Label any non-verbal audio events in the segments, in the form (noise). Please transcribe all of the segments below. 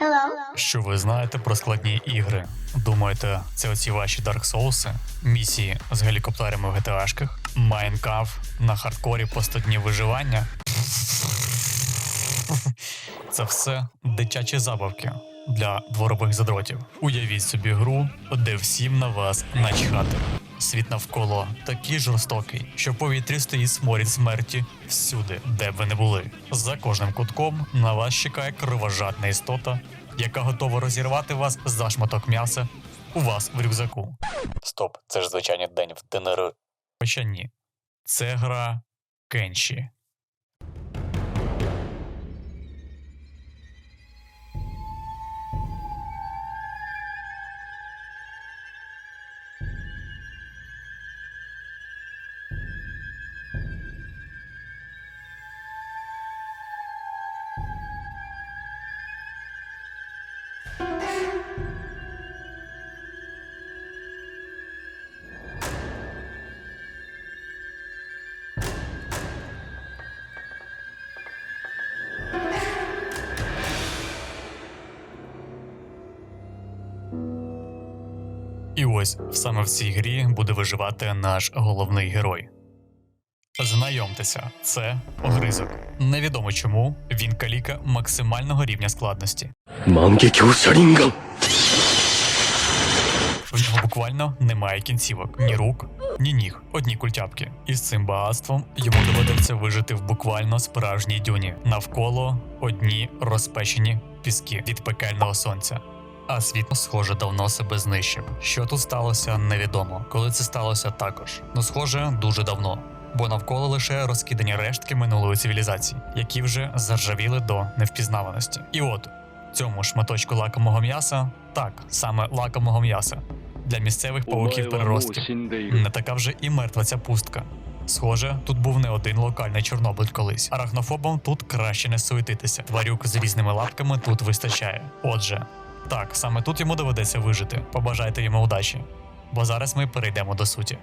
Hello? Що ви знаєте про складні ігри? Думаєте, це оці ваші Dark Souls? Місії з гелікоптерами в GTA-шках? Майнкаф на хардкорі по 100 днів виживання? (laughs) Це все дитячі забавки для дворових задротів. Уявіть собі гру, де всім на вас начхати. Світ навколо такий жорстокий, що в повітрі стоїть сморід смерті всюди, де б ви не були. За кожним кутком на вас чекає кровожадна істота, яка готова розірвати вас за шматок м'яса у вас в рюкзаку. Стоп, це ж звичайний день в ДНР. Хоча ні. Це гра Кенші. І ось саме в цій грі буде виживати наш головний герой. Знайомтеся, це огризок. Невідомо чому він каліка максимального рівня складності. В нього буквально немає кінцівок, ні рук, ні ніг, одні культяпки. І з цим багатством йому доведеться вижити в буквально справжній дюні навколо одні розпечені піски від пекельного сонця а світ, схоже, давно себе знищив. Що тут сталося, невідомо. Коли це сталося також. Ну, схоже, дуже давно. Бо навколо лише розкидані рештки минулої цивілізації, які вже заржавіли до невпізнаваності. І от цьому шматочку лакомого м'яса, так саме лакомого м'яса для місцевих пауків переростків не така вже і мертва ця пустка. Схоже, тут був не один локальний Чорнобиль колись. Арахнофобам тут краще не суетитися. Тварюк з різними лапками тут вистачає. Отже, так, саме тут йому доведеться вижити. Побажайте йому удачі. Бо зараз ми перейдемо до суті.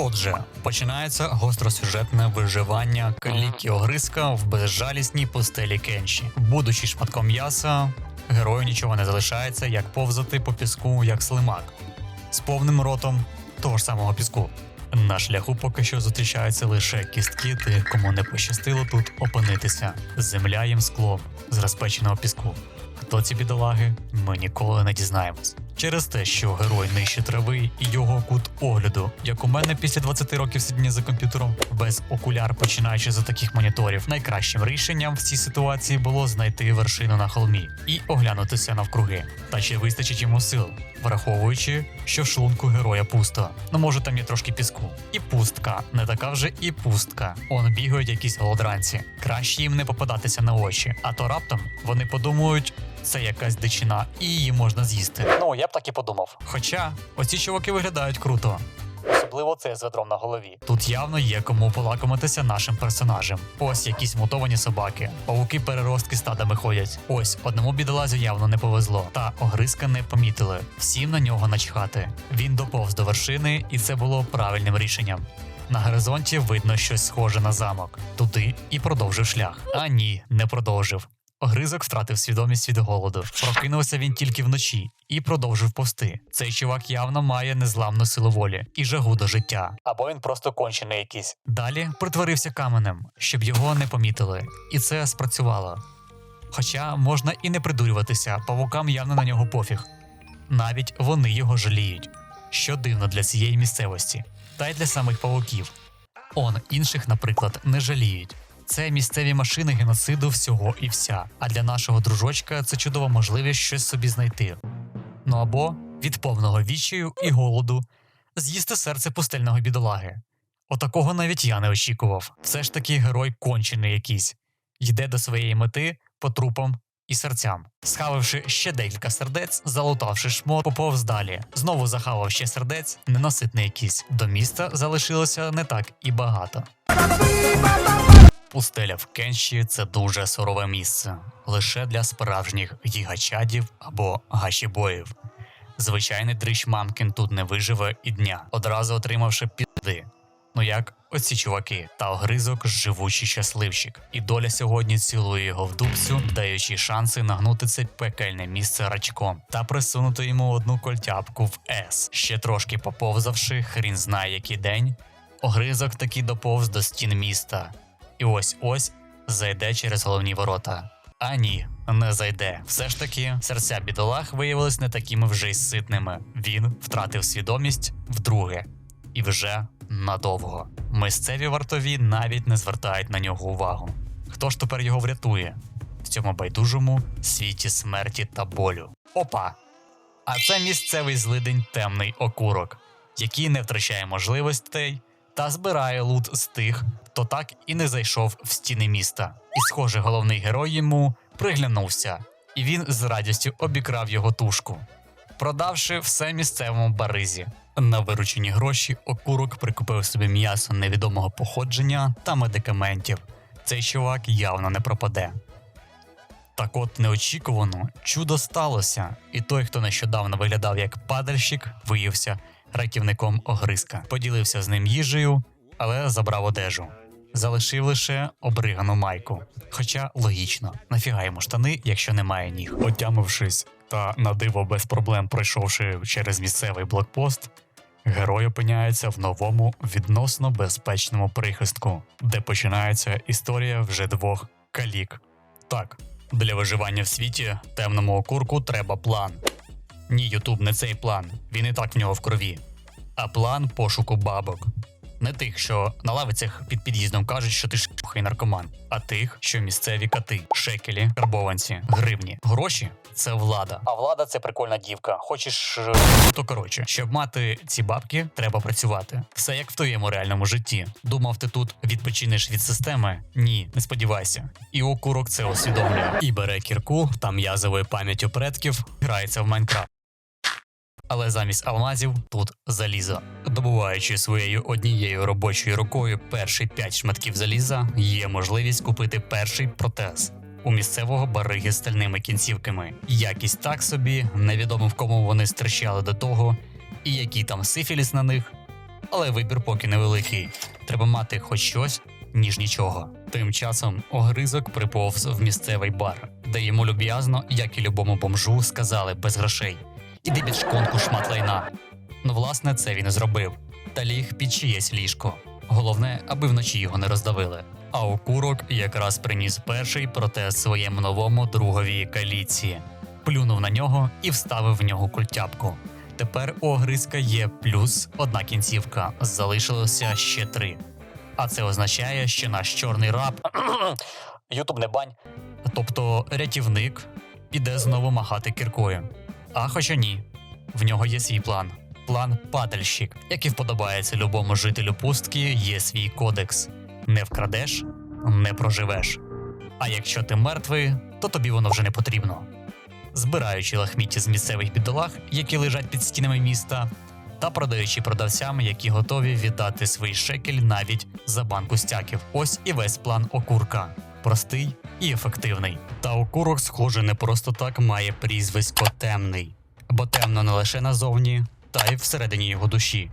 Отже, починається гостросюжетне виживання калікі огризка в безжалісній пустелі Кенші. Будучи шматком м'яса, герою нічого не залишається, як повзати по піску, як слимак, з повним ротом того ж самого піску. На шляху поки що зустрічаються лише кістки тих, кому не пощастило тут опинитися. Земля їм склом з розпеченого піску. Хто ці бідолаги, ми ніколи не дізнаємось. Через те, що герой нижче трави і його кут огляду, як у мене після 20 років сидіння за комп'ютером, без окуляр, починаючи за таких моніторів, найкращим рішенням в цій ситуації було знайти вершину на холмі і оглянутися навкруги. Та ще вистачить йому сил, враховуючи, що в шлунку героя пусто. Ну може там є трошки піску. І пустка, не така вже і пустка. Он бігають якісь голодранці. Краще їм не попадатися на очі, а то раптом вони подумають. Це якась дичина, і її можна з'їсти. Ну, я б так і подумав. Хоча оці чуваки виглядають круто. Особливо це з ведром на голові. Тут явно є кому полакомитися нашим персонажем. Ось якісь мутовані собаки, павуки переростки стадами ходять. Ось одному бідолазю явно не повезло. Та огризка не помітили. Всім на нього начхати. Він доповз до вершини, і це було правильним рішенням. На горизонті видно щось схоже на замок. Туди і продовжив шлях. А ні, не продовжив. Огризок втратив свідомість від голоду. Прокинувся він тільки вночі і продовжив повсти. Цей чувак явно має незламну силу волі і жагу до життя. Або він просто кончений якийсь. Далі притворився каменем, щоб його не помітили, і це спрацювало. Хоча можна і не придурюватися, павукам явно на нього пофіг. Навіть вони його жаліють, що дивно для цієї місцевості, та й для самих павуків. Он інших, наприклад, не жаліють. Це місцеві машини геноциду всього і вся. А для нашого дружочка це чудова можливість щось собі знайти. Ну або від повного відчаю і голоду з'їсти серце пустельного бідолаги. Отакого навіть я не очікував. Все ж таки герой кончений якийсь. Йде до своєї мети по трупам і серцям. Схавивши ще декілька сердець, залутавши шмот, поповз далі. Знову захавав ще сердець, ненаситний якийсь. До міста залишилося не так і багато. Пустеля в Кенші це дуже сурове місце, лише для справжніх гігачадів або гашібоїв. Звичайний дрищ мамкін тут не виживе і дня, одразу отримавши пізди. Ну як оці чуваки та огризок живучий щасливчик. І доля сьогодні цілує його в дубцю, даючи шанси нагнути це пекельне місце рачком та присунути йому одну кольтяпку в С. Ще трошки поповзавши, хрін знає який день. Огризок таки доповз до стін міста. І ось ось зайде через головні ворота. А ні, не зайде. Все ж таки, серця бідолах виявились не такими вже й ситними. Він втратив свідомість вдруге і вже надовго. Мисцеві вартові навіть не звертають на нього увагу. Хто ж тепер його врятує в цьому байдужому світі смерті та болю? Опа! А це місцевий злидень темний окурок, який не втрачає можливостей та збирає лут з тих, хто так і не зайшов в стіни міста. І, схоже, головний герой йому приглянувся, і він з радістю обікрав його тушку, продавши все місцевому баризі. На виручені гроші окурок прикупив собі м'ясо невідомого походження та медикаментів. Цей чувак явно не пропаде. Так от неочікувано чудо сталося, і той, хто нещодавно виглядав як падальщик, виявився рятівником огризка. Поділився з ним їжею, але забрав одежу. Залишив лише обригану майку. Хоча логічно, нафіга йому штани, якщо немає ніг. Отямившись та на диво без проблем пройшовши через місцевий блокпост, герой опиняється в новому відносно безпечному прихистку, де починається історія вже двох калік. Так, для виживання в світі темному окурку треба план. Ні, Ютуб, не цей план. Він і так в нього в крові. А план пошуку бабок. Не тих, що на лавицях під під'їздом кажуть, що ти шпухай наркоман, а тих, що місцеві кати, шекелі, карбованці, гривні. Гроші це влада. А влада це прикольна дівка. Хочеш, е, то коротше, щоб мати ці бабки, треба працювати. Все як в твоєму реальному житті. Думав, ти тут відпочинеш від системи? Ні, не сподівайся. І окурок це усвідомлює. І бере кірку та м'язовою пам'яттю предків грається в Майнкрафт. Але замість алмазів тут залізо. Добуваючи своєю однією робочою рукою перші 5 шматків заліза, є можливість купити перший протез. У місцевого бариги стальними кінцівками. Якість так собі, невідомо в кому вони стріщали до того, і який там сифіліс на них. Але вибір поки невеликий. Треба мати хоч щось, ніж нічого. Тим часом огризок приповз в місцевий бар, де йому люб'язно, як і любому бомжу, сказали без грошей. Іди під шконку шмат лайна. Ну, власне, це він і зробив. Та ліг під чиєсь ліжко. Головне, аби вночі його не роздавили. А окурок якраз приніс перший протез своєму новому другові каліці, плюнув на нього і вставив в нього культяпку. Тепер у огризка є плюс одна кінцівка, залишилося ще три. А це означає, що наш чорний раб (clears throat) Ютуб не бань, тобто рятівник, піде знову махати кіркою. А хоча ні, в нього є свій план. План падальщик, як і вподобається любому жителю пустки, є свій кодекс: не вкрадеш, не проживеш. А якщо ти мертвий, то тобі воно вже не потрібно. Збираючи лахміття з місцевих бідолах, які лежать під стінами міста, та продаючи продавцям, які готові віддати свій шекель навіть за банку стяків. Ось і весь план окурка. Простий і ефективний. Та окурок, схоже, не просто так має прізвисько темний, бо темно не лише назовні, та й всередині його душі.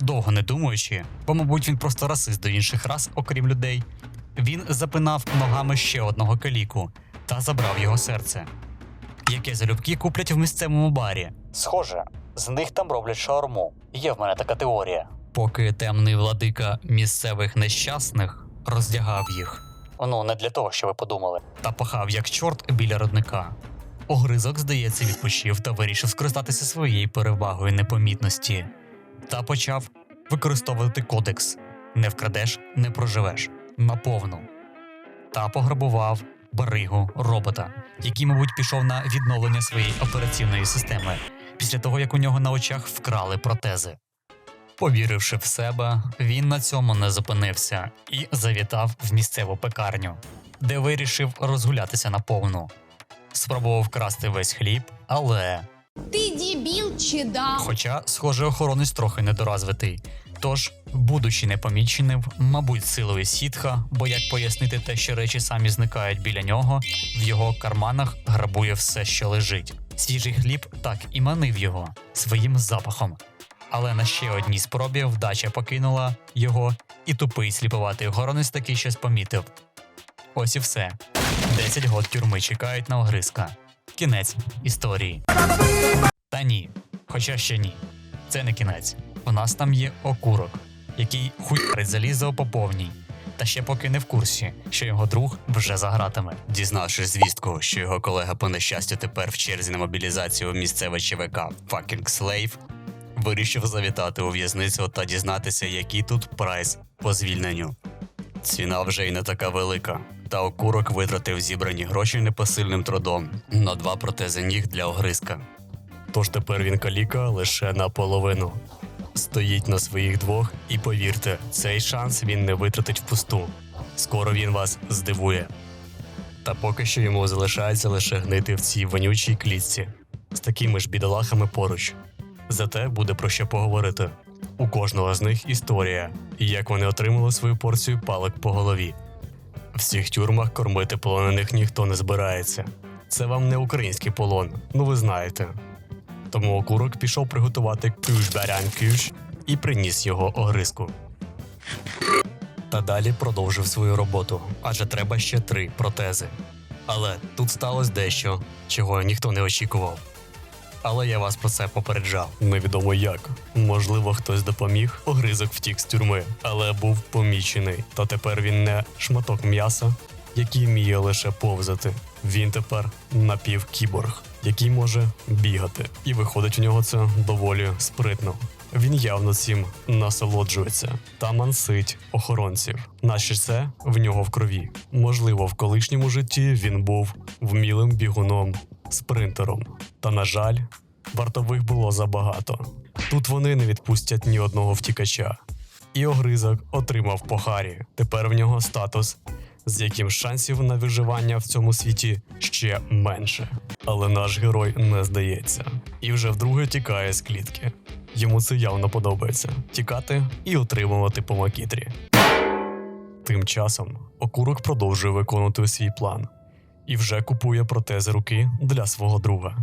Довго не думаючи, бо, мабуть, він просто расист до інших рас, окрім людей. Він запинав ногами ще одного каліку та забрав його серце, яке залюбки куплять в місцевому барі. Схоже, з них там роблять шаурму. Є в мене така теорія. Поки темний владика місцевих нещасних роздягав їх. Ну, не для того, що ви подумали. Та пахав як чорт біля родника. Огризок, здається, відпочив та вирішив скористатися своєю перевагою непомітності. Та почав використовувати кодекс: не вкрадеш, не проживеш наповну. Та пограбував баригу робота, який, мабуть, пішов на відновлення своєї операційної системи після того, як у нього на очах вкрали протези. Повіривши в себе, він на цьому не зупинився і завітав в місцеву пекарню, де вирішив розгулятися наповну. Спробував вкрасти весь хліб, але Ты дебил, чедал. Хоча, схоже, охоронець трохи недоразвитий. Тож, будучи непоміченим, мабуть, силою сітха, бо як пояснити те, що речі самі зникають біля нього, в його карманах грабує все, що лежить. Свіжий хліб так і манив його своїм запахом. Але на ще одній спробі вдача покинула його, і тупий сліповатий охоронець таки щось помітив. Ось і все. 10 год тюрми чекають на огризка. Кінець історії. Та ні, хоча ще ні. Це не кінець. У нас там є окурок, який хуярить залізо по повній. Та ще поки не в курсі, що його друг вже за гратами. Дізнавшись звістку, що його колега по нещастю тепер в черзі на мобілізацію місцеве ЧВК Fucking Slave, вирішив завітати у в'язницю та дізнатися, який тут прайс по звільненню. Ціна вже й не така велика. Та окурок витратив зібрані гроші непосильним трудом на два протези ніг для огризка. Тож тепер він каліка лише наполовину. Стоїть на своїх двох, і повірте, цей шанс він не витратить впусту. Скоро він вас здивує. Та поки що йому залишається лише гнити в цій вонючій клітці з такими ж бідолахами поруч. Зате буде про що поговорити. У кожного з них історія, і як вони отримали свою порцію палок по голові. В всіх тюрмах кормити полонених ніхто не збирається. Це вам не український полон, ну ви знаєте. Тому окурок пішов приготувати кюш барян кюш і приніс його огризку. Та далі продовжив свою роботу, адже треба ще три протези. Але тут сталося дещо, чого ніхто не очікував. Але я вас про це попереджав. Невідомо як. Можливо, хтось допоміг, огризок втік з тюрми, але був помічений. Та тепер він не шматок м'яса, який вміє лише повзати. Він тепер напівкіборг, який може бігати. І виходить у нього це доволі спритно. Він явно цим насолоджується та мансить охоронців. Наче це в нього в крові. Можливо, в колишньому житті він був вмілим бігуном, спринтером. Та, на жаль, вартових було забагато. Тут вони не відпустять ні одного втікача. І огризок отримав по харі. Тепер в нього статус, з яким шансів на виживання в цьому світі ще менше. Але наш герой не здається. І вже вдруге тікає з клітки. Йому це явно подобається тікати і отримувати по макітрі. Тим часом окурок продовжує виконувати свій план і вже купує протези руки для свого друга,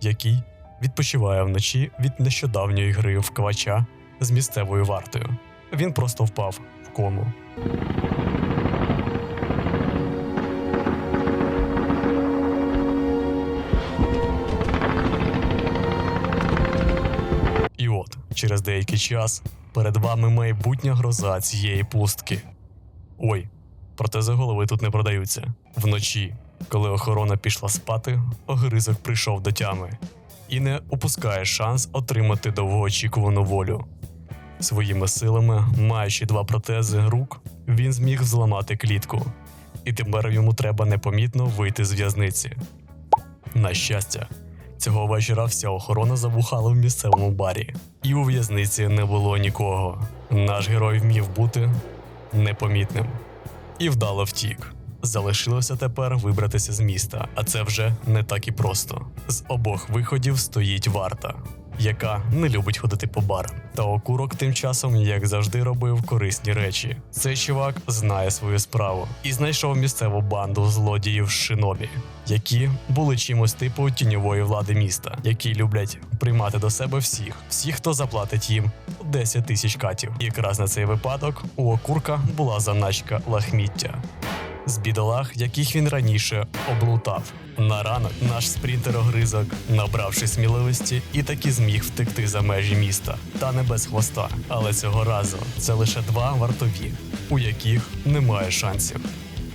який відпочиває вночі від нещодавньої гри в квача з місцевою вартою. Він просто впав в кому. І от, через деякий час перед вами майбутня гроза цієї пустки. Ой, протези голови тут не продаються. Вночі, коли охорона пішла спати, огризок прийшов до тями і не упускає шанс отримати довгоочікувану волю. Своїми силами, маючи два протези рук, він зміг зламати клітку, і тепер йому треба непомітно вийти з в'язниці. На щастя, цього вечора вся охорона забухала в місцевому барі, і у в'язниці не було нікого. Наш герой вмів бути непомітним і вдало втік. Залишилося тепер вибратися з міста, а це вже не так і просто. З обох виходів стоїть варта, яка не любить ходити по барам. Та окурок тим часом, як завжди, робив корисні речі. Цей чувак знає свою справу і знайшов місцеву банду злодіїв шинобі, які були чимось типу тіньової влади міста, які люблять приймати до себе всіх, всіх, хто заплатить їм 10 тисяч катів. Якраз на цей випадок у окурка була заначка лахміття з бідолах, яких він раніше облутав. На ранок наш спринтер огризок, набравши сміливості, і таки зміг втекти за межі міста, та не без хвоста. Але цього разу це лише два вартові, у яких немає шансів.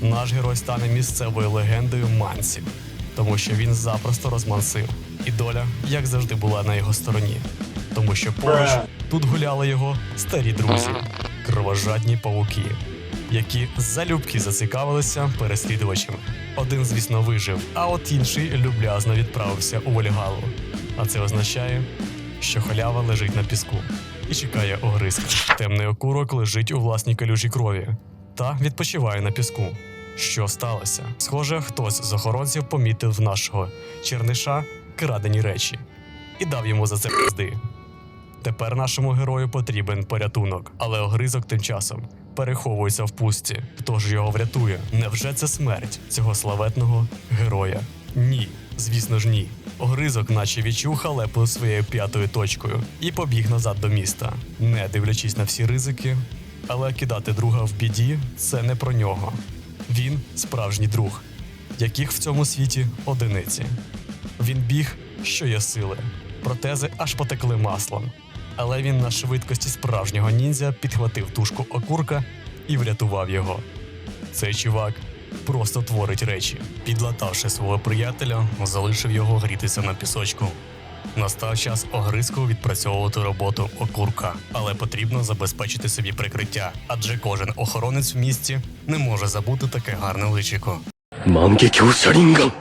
Наш герой стане місцевою легендою мансів, тому що він запросто розмансив, і доля, як завжди, була на його стороні, тому що поруч тут гуляли його старі друзі, кровожадні павуки які залюбки зацікавилися переслідувачами. Один, звісно, вижив, а от інший люблязно відправився у Вольгалу. А це означає, що халява лежить на піску і чекає огризка. Темний окурок лежить у власній калюжій крові та відпочиває на піску. Що сталося? Схоже, хтось з охоронців помітив нашого черниша крадені речі і дав йому за це пизди. Тепер нашому герою потрібен порятунок, але огризок тим часом переховується в пустці. Хто ж його врятує? Невже це смерть цього славетного героя? Ні, Звісно ж, ні. Огризок, наче відчув халепу своєю п'ятою точкою, і побіг назад до міста, не дивлячись на всі ризики. Але кидати друга в біді це не про нього. Він справжній друг, яких в цьому світі одиниці. Він біг, що є сили. Протези аж потекли маслом. Але він на швидкості справжнього ніндзя підхватив тушку окурка і врятував його. Цей чувак просто творить речі. Підлатавши свого приятеля, залишив його грітися на пісочку. Настав час огризку відпрацьовувати роботу окурка, але потрібно забезпечити собі прикриття, адже кожен охоронець в місті не може забути таке гарне личико. 万華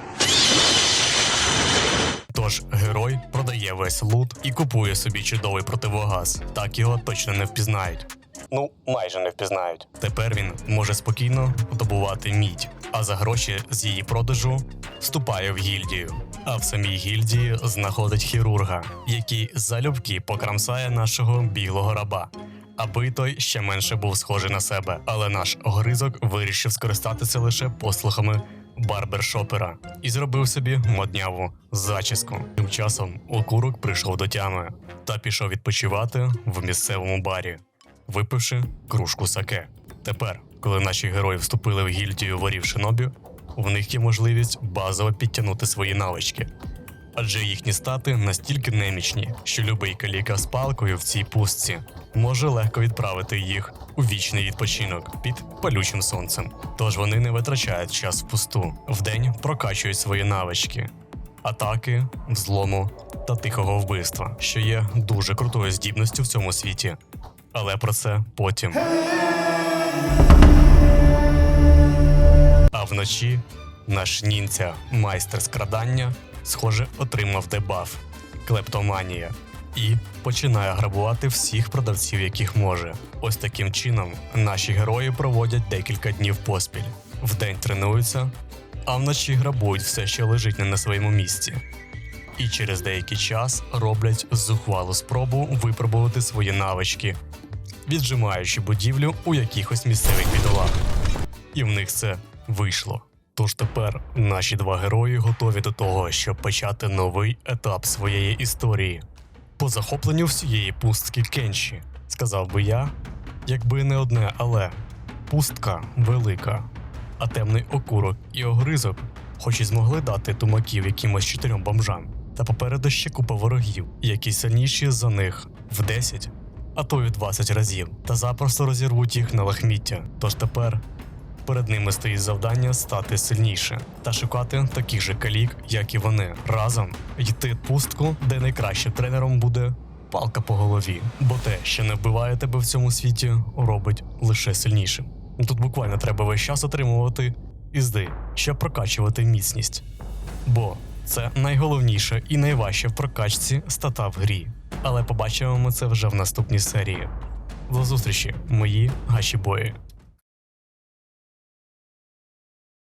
продає весь лут і купує собі чудовий противогаз. Так його точно не впізнають. Ну, майже не впізнають. Тепер він може спокійно добувати мідь, а за гроші з її продажу вступає в гільдію. А в самій гільдії знаходить хірурга, який залюбки покрамсає нашого біглого раба. Аби той ще менше був схожий на себе, але наш огризок вирішив скористатися лише послухами барбершопера і зробив собі модняву зачіску. Тим часом окурок прийшов до тями та пішов відпочивати в місцевому барі, випивши кружку саке. Тепер, коли наші герої вступили в гільдію ворів шинобі, в них є можливість базово підтягнути свої навички. Адже їхні стати настільки немічні, що любий каліка з палкою в цій пустці може легко відправити їх у вічний відпочинок під палючим сонцем. Тож вони не витрачають час впусту. Вдень прокачують свої навички, атаки, взлому та тихого вбивства, що є дуже крутою здібністю в цьому світі. Але про це потім. А вночі наш ніндзя, майстер скрадання, схоже, отримав дебаф клептоманія і починає грабувати всіх продавців, яких може. Ось таким чином наші герої проводять декілька днів поспіль. Вдень тренуються, а вночі грабують все, що лежить не на своєму місці. І через деякий час роблять зухвалу спробу випробувати свої навички, віджимаючи будівлю у якихось місцевих бідолах і в них це вийшло. Тож тепер наші два герої готові до того, щоб почати новий етап своєї історії. Захопленню всієї пустки Кенші, сказав би я, якби не одне, але пустка велика, а темний окурок і огризок, хоч і змогли дати тумаків якимось чотирьом бомжам, та попереду ще купа ворогів, які сильніші за них в 10, а то й в 20 разів, та запросто розірвуть їх на лахміття. Тож тепер Перед ними стоїть завдання стати сильніше та шукати таких же калік, як і вони, разом йти пустку, де найкращим тренером буде палка по голові. Бо те, що не вбиває тебе в цьому світі, робить лише сильнішим. Тут буквально треба весь час отримувати ізди, щоб прокачувати міцність. Бо це найголовніше і найважче в прокачці стата в грі. Але побачимо ми це вже в наступній серії. До зустрічі, мої гаші бої.